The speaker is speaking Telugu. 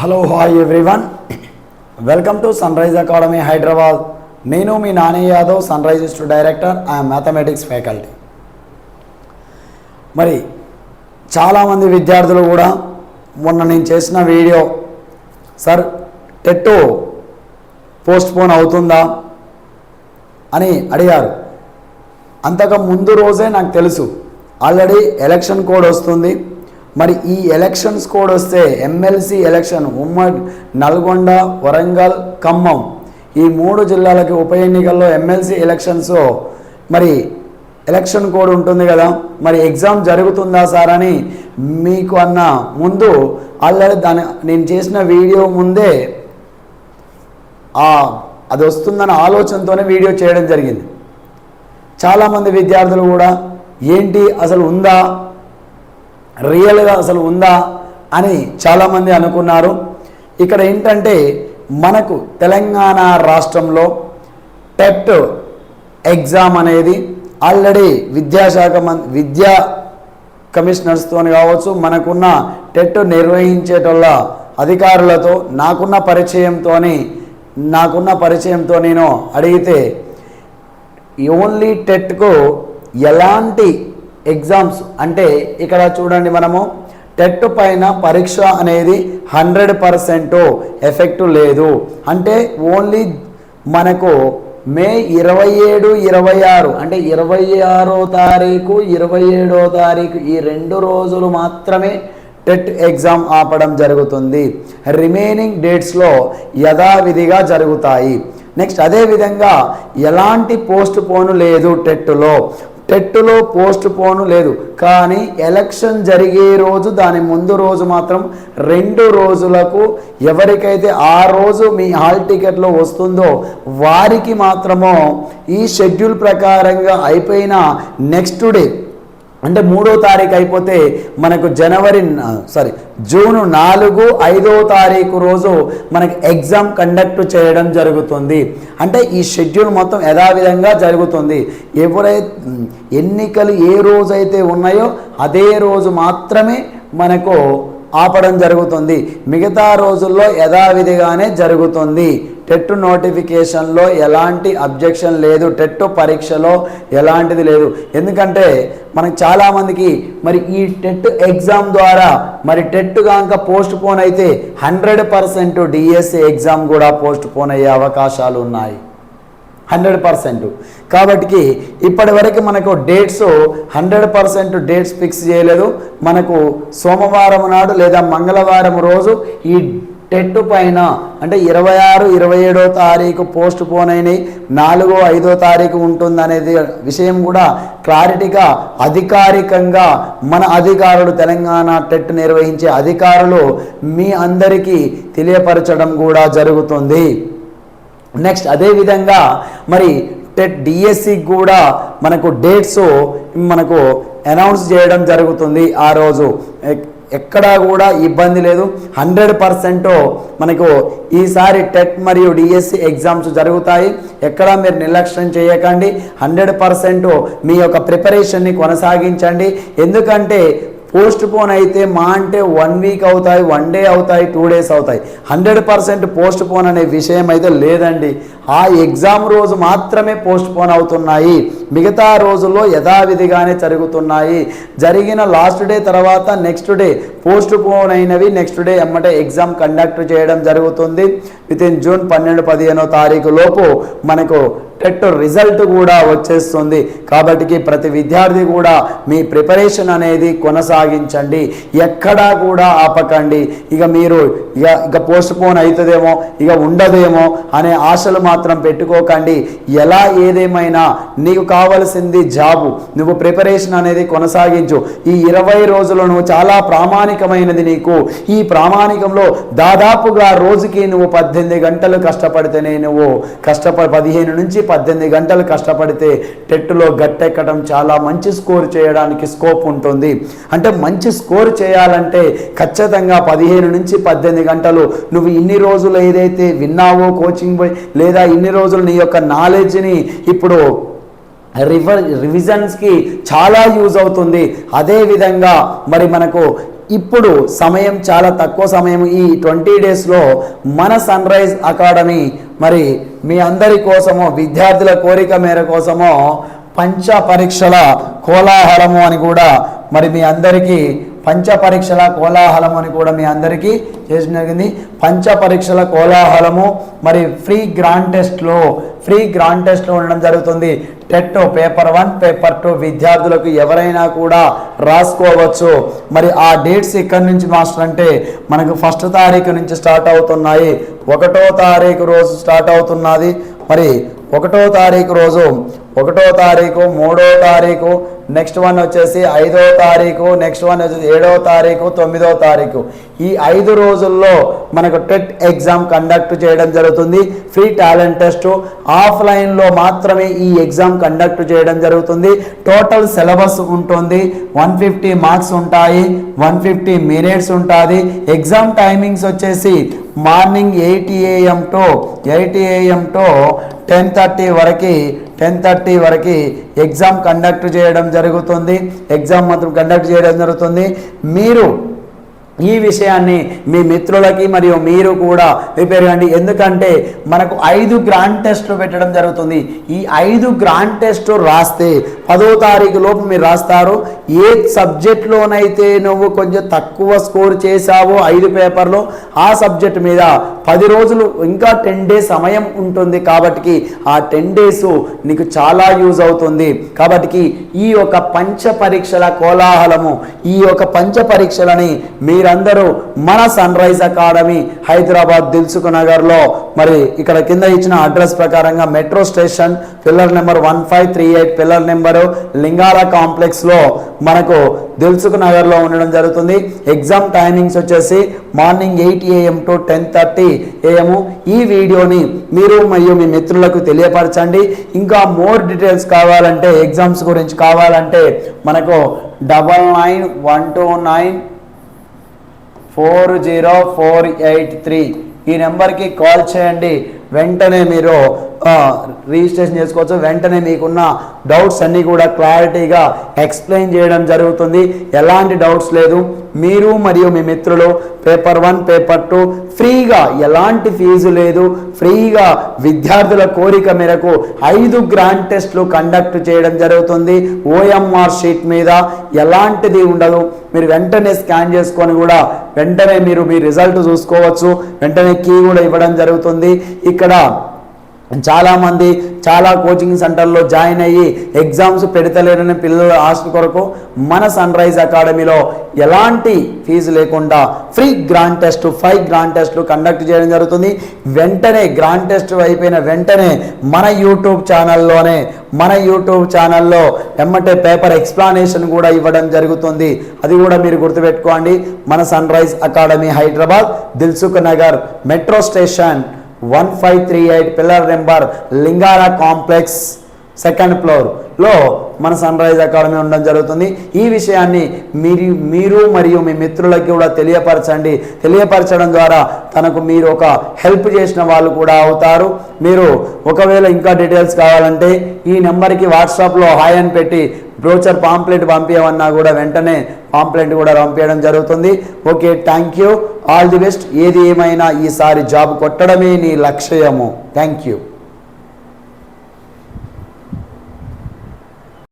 Hello hi everyone welcome to Sun Rise Academy Hyderabad నేను మీ Nani Yadav Sun Rise director I'm mathematics faculty మరి చాలామంది విద్యార్థులు కూడా మొన్న నేను చేసిన వీడియో సార్ టెట్టు పోస్ట్పోన్ అవుతుందా? అని అడిగారు. అంతకు ముందు రోజే నాకు తెలుసు. ఆల్రెడీ ఎలక్షన్ కోడ్ వస్తుంది. మరి ఈ ఎలక్షన్స్ కోడ్ వస్తే ఎమ్మెల్సీ ఎలక్షన్ ఉమ్మడి నల్గొండ వరంగల్ ఖమ్మం. ఈ మూడు జిల్లాలకి ఉప ఎన్నికల్లో ఎమ్మెల్సీ ఎలక్షన్స్ మరి ఎలక్షన్ కోడ్ ఉంటుంది కదా. మరి ఎగ్జామ్ జరుగుతుందా సార్ అని మీకు అన్న ముందు ఆల్రెడీ దాని నేను చేసిన వీడియో ముందే అది వస్తుందన్న ఆలోచనతోనే వీడియో చేయడం జరిగింది. చాలామంది విద్యార్థులు కూడా ఏంటి? అసలు ఉందా? రియల్గా అసలు ఉందా అని చాలామంది అనుకున్నారు. ఇక్కడ ఏంటంటే మనకు తెలంగాణ రాష్ట్రంలో టెట్ ఎగ్జామ్ అనేది ఆల్రెడీ విద్యాశాఖ మం విద్యా కమిషనర్స్తో కావచ్చు మనకున్న టెట్ నిర్వహించేటోళ్ళ అధికారులతో నాకున్న పరిచయంతో నాకున్న పరిచయంతో నేను అడిగితే ఓన్లీ టెట్కు ఎలాంటి ఎగ్జామ్స్. అంటే ఇక్కడ చూడండి మనము టెట్ పైన పరీక్ష అనేది హండ్రెడ్ పర్సెంట్ ఎఫెక్ట్ లేదు. అంటే ఓన్లీ మనకు మే ఇరవై ఏడు ఇరవై ఆరు అంటే ఇరవై ఆరో తారీఖు ఇరవై ఏడో తారీఖు ఈ రెండు రోజులు మాత్రమే టెట్ ఎగ్జామ్ ఆపడం జరుగుతుంది. రిమైనింగ్ డేట్స్లో యథావిధిగా జరుగుతాయి. నెక్స్ట్ అదేవిధంగా ఎలాంటి పోస్ట్ పోను లేదు టెట్లో. టెట్లో పోస్ట్ పోను లేదు. కానీ ఎలక్షన్ జరిగే రోజు దాని ముందు రోజు మాత్రం రెండు రోజులకు ఎవరికైతే ఆ రోజు మీ హాల్ టికెట్లో వస్తుందో వారికి మాత్రమో ఈ షెడ్యూల్ ప్రకారంగా అయిపోయిన నెక్స్ట్ డే అంటే మూడో తారీఖు అయిపోతే మనకు జనవరి సారీ జూన్ నాలుగు ఐదో తారీఖు రోజు మనకి ఎగ్జామ్ కండక్ట్ చేయడం జరుగుతుంది. అంటే ఈ షెడ్యూల్ మొత్తం యథావిధంగా జరుగుతుంది. ఎవరైతే ఎన్నికలు ఏ రోజైతే ఉన్నాయో అదే రోజు మాత్రమే మనకు ఆపడం జరుగుతుంది. మిగతా రోజుల్లో యథావిధిగానే జరుగుతుంది. టెట్ నోటిఫికేషన్లో ఎలాంటి అబ్జెక్షన్ లేదు. టెట్ పరీక్షలో ఎలాంటిది లేదు. ఎందుకంటే మనకు చాలామందికి మరి ఈ టెట్ ఎగ్జామ్ ద్వారా మరి టెట్ కాక పోస్ట్ పోన్ అయితే హండ్రెడ్ పర్సెంట్ డిఎస్సి ఎగ్జామ్ కూడా పోస్ట్ పోన్ అయ్యే అవకాశాలు ఉన్నాయి. Hundred percent. కాబట్టి ఇప్పటి వరకు మనకు dates hundred percent dates fix చేయలేదు. మనకు సోమవారం నాడు లేదా మంగళవారం రోజు ఈ టెట్ పైన అంటే ఇరవై ఆరు ఇరవై ఏడో తారీఖు పోస్ట్ పోన్ అయినాయి. నాలుగో ఐదో తారీఖు ఉంటుందనేది విషయం కూడా క్లారిటీగా అధికారికంగా మన అధికారులు తెలంగాణ టెట్ నిర్వహించే అధికారులు మీ అందరికీ తెలియపరచడం కూడా జరుగుతుంది. నెక్స్ట్ అదేవిధంగా మరి టెట్ డిఎస్సి కూడా మనకు డేట్స్ మనకు అనౌన్స్ చేయడం జరుగుతుంది ఆ రోజు. ఎక్కడా కూడా ఇబ్బంది లేదు. హండ్రెడ్ పర్సెంట్ మనకు ఈసారి టెట్ మరియు డిఎస్సి ఎగ్జామ్స్ జరుగుతాయి. ఎక్కడా మీరు నిర్లక్ష్యం చేయకండి. హండ్రెడ్ పర్సెంట్ మీ యొక్క ప్రిపరేషన్ని కొనసాగించండి. ఎందుకంటే పోస్ట్ పోన్ అయితే మా అంటే వన్ వీక్ అవుతాయి వన్ డే అవుతాయి టూ డేస్ అవుతాయి. హండ్రెడ్ పర్సెంట్ పోస్ట్ పోన్ అనే విషయం అయితే లేదండి. ఆ ఎగ్జామ్ రోజు మాత్రమే పోస్ట్ పోన్ అవుతున్నాయి. మిగతా రోజుల్లో యథావిధిగానే జరుగుతున్నాయి. జరిగిన లాస్ట్ డే తర్వాత నెక్స్ట్ డే పోస్ట్ పోన్ అయినవి నెక్స్ట్ డే ఎమ్మటే ఎగ్జామ్ కండక్ట్ చేయడం జరుగుతుంది. విత్ ఇన్ జూన్ పన్నెండు పదిహేనో తారీఖు లోపు మనకు టెట్ రిజల్ట్ కూడా వచ్చేస్తుంది. కాబట్టి ప్రతి విద్యార్థి కూడా మీ ప్రిపరేషన్ అనేది కొనసాగించండి. ఎక్కడా కూడా ఆపకండి. ఇక మీరు ఇక ఇక పోస్ట్ పోన్ అవుతుందేమో ఇక ఉండదేమో అనే ఆశలు మాత్రం పెట్టుకోకండి. ఎలా ఏదేమైనా నీకు కావలసింది జాబు. నువ్వు ప్రిపరేషన్ అనేది కొనసాగించు. ఈ ఇరవై రోజులు నువ్వు చాలా ప్రామాణికమైనది నీకు. ఈ ప్రామాణికంలో దాదాపుగా రోజుకి నువ్వు పద్దెనిమిది గంటలు కష్టపడితేనే నువ్వు కష్టపడి పదిహేను నుంచి పద్దెనిమిది గంటలు కష్టపడితే టెట్టులో గట్టెక్కడం చాలా మంచి స్కోర్ చేయడానికి స్కోప్ ఉంటుంది. అంటే మంచి స్కోర్ చేయాలంటే ఖచ్చితంగా పదిహేను నుంచి పద్దెనిమిది గంటలు నువ్వు ఇన్ని రోజులు ఏదైతే విన్నావో కోచింగ్ పోయి లేదా ఇన్ని రోజులు నీ యొక్క నాలెడ్జ్ని ఇప్పుడు రివర్ రివిజన్స్కి చాలా యూజ్ అవుతుంది. అదేవిధంగా మరి మనకు ఇప్పుడు సమయం చాలా తక్కువ సమయం ఈ ట్వంటీ డేస్లో మన సన్ రైజ్ అకాడమీ మరి మీ అందరి కోసమో విద్యార్థుల కోరిక మేర కోసమో పంచ పరీక్షల కోలాహలము అని కూడా మరి మీ అందరికీ పంచ పరీక్షల కోలాహలం అని కూడా మీ అందరికీ చేసిన జరిగింది. పంచ పరీక్షల కోలాహలము మరి ఫ్రీ గ్రాండ్ టెస్ట్లో ఫ్రీ గ్రాండ్ టెస్ట్లో ఉండడం జరుగుతుంది. TET paper one paper two విద్యార్థులకు ఎవరైనా కూడా రాసుకోవచ్చు. మరి ఆ డేట్స్ ఎక్కడి నుంచి మాస్టర్ అంటే మనకు ఫస్ట్ తారీఖు నుంచి స్టార్ట్ అవుతున్నాయి. ఒకటో తారీఖు రోజు స్టార్ట్ అవుతున్నది. మరి ఒకటో తారీఖు రోజు ఒకటో తారీఖు మూడో తారీఖు నెక్స్ట్ వన్ వచ్చేసి ఐదో తారీఖు నెక్స్ట్ వన్ వచ్చేసి ఏడో తారీఖు తొమ్మిదో తారీఖు. ఈ ఐదు రోజుల్లో మనకు టెట్ ఎగ్జామ్ కండక్ట్ చేయడం జరుగుతుంది. ఫ్రీ టాలెంట్ టెస్ట్ ఆఫ్లైన్లో మాత్రమే ఈ ఎగ్జామ్ కండక్ట్ చేయడం జరుగుతుంది. టోటల్ సిలబస్ ఉంటుంది. వన్ ఫిఫ్టీ మార్క్స్ ఉంటాయి. వన్ ఫిఫ్టీ మినిట్స్ ఉంటుంది. ఎగ్జామ్ టైమింగ్స్ వచ్చేసి morning eight AM to eight AM to ten thirty వరకు టెన్ థర్టీ వరకు ఎగ్జామ్ కండక్ట్ చేయడం జరుగుతుంది. ఎగ్జామ్ మాత్రం కండక్ట్ చేయడం జరుగుతుంది. మీరు ఈ విషయాన్ని మీ మిత్రులకి మరియు మీరు కూడా ప్రిపేర్ కండి ఎందుకంటే మనకు ఐదు గ్రాండ్ టెస్ట్లు పెట్టడం జరుగుతుంది. ఈ ఐదు గ్రాండ్ టెస్ట్ రాస్తే పదో తారీఖు లోపు మీరు రాస్తారు. ఏ సబ్జెక్ట్లోనైతే నువ్వు కొంచెం తక్కువ స్కోర్ చేశావో ఐదు పేపర్లో ఆ సబ్జెక్ట్ మీద పది రోజులు ఇంకా టెన్ డేస్ సమయం ఉంటుంది కాబట్టి ఆ టెన్ డేస్ నీకు చాలా యూజ్ అవుతుంది. కాబట్టి ఈ యొక్క పంచ పరీక్షల కోలాహలము ఈ యొక్క పంచ పరీక్షలని మీరందరూ మన Sun Rise Academy Hyderabad Dilsukh నగర్లో మరి ఇక్కడ కింద ఇచ్చిన అడ్రస్ ప్రకారంగా metro station pillar number one five three eight pillar number Lingala కాంప్లెక్స్లో మనకు దిల్సుఖ్ నగర్లో ఉండడం జరుగుతుంది. ఎగ్జామ్ టైమింగ్స్ వచ్చేసి morning eight AM to ten thirty AM ఈ వీడియోని మీరు మరియు మీ మిత్రులకు తెలియపరచండి. ఇంకా మోర్ డీటెయిల్స్ కావాలంటే ఎగ్జామ్స్ గురించి కావాలంటే మనకు double nine one two nine four zero four eight three ఈ నెంబర్కి కాల్ చేయండి. వెంటనే మీరు రిజిస్ట్రేషన్ చేసుకోవచ్చు. వెంటనే మీకున్న డౌట్స్ అన్నీ కూడా క్లారిటీగా ఎక్స్ప్లెయిన్ చేయడం జరుగుతుంది. ఎలాంటి డౌట్స్ లేదు. మీరు మరియు మీ మిత్రులు పేపర్ వన్ పేపర్ టూ ఫ్రీగా ఎలాంటి ఫీజు లేదు. ఫ్రీగా విద్యార్థుల కోరిక మేరకు ఐదు గ్రాండ్ టెస్ట్లు కండక్ట్ చేయడం జరుగుతుంది. ఓఎంఆర్ షీట్ మీద ఎలాంటిది ఉండదు. మీరు వెంటనే స్కాన్ చేసుకొని కూడా వెంటనే మీరు మీ రిజల్ట్ చూసుకోవచ్చు. వెంటనే కీ కూడా ఇవ్వడం జరుగుతుంది. ఇక్కడ చాలామంది చాలా కోచింగ్ సెంటర్లో జాయిన్ అయ్యి ఎగ్జామ్స్ పెడతలేరని పిల్లల ఆశ కొరకు మన సన్ రైజ్ అకాడమీలో ఎలాంటి ఫీజు లేకుండా free grand test five grand టెస్ట్లు కండక్ట్ చేయడం జరుగుతుంది. వెంటనే గ్రాండ్ టెస్ట్ అయిపోయిన వెంటనే మన యూట్యూబ్ ఛానల్లోనే మన యూట్యూబ్ ఛానల్లో ఎమ్మటే పేపర్ ఎక్స్ప్లానేషన్ కూడా ఇవ్వడం జరుగుతుంది. అది కూడా మీరు గుర్తుపెట్టుకోండి. మన Sun Rise Academy Hyderabad Dilsukh Nagar metro station one five three eight pillar number Lingara complex second ఫ్లోర్లో మన సన్ రైజ్ అకాడమీ ఉండడం జరుగుతుంది. ఈ విషయాన్ని మీరు మీరు మరియు మీ మిత్రులకి కూడా తెలియపరచండి. తెలియపరచడం ద్వారా తనకు మీరు ఒక హెల్ప్ చేసిన వాళ్ళు కూడా అవుతారు. మీరు ఒకవేళ ఇంకా డీటెయిల్స్ కావాలంటే ఈ నెంబర్కి వాట్సాప్లో హాయ్ అని పెట్టి బ్రోచర్ పాంప్లెట్ పంపించమన్నా కూడా వెంటనే పాంప్లెట్ కూడా పంపించడం జరుగుతుంది. Okay thank you all the best ఏది ఏమైనా ఈసారి జాబ్ కొట్టడమే నీ లక్ష్యము. Thank you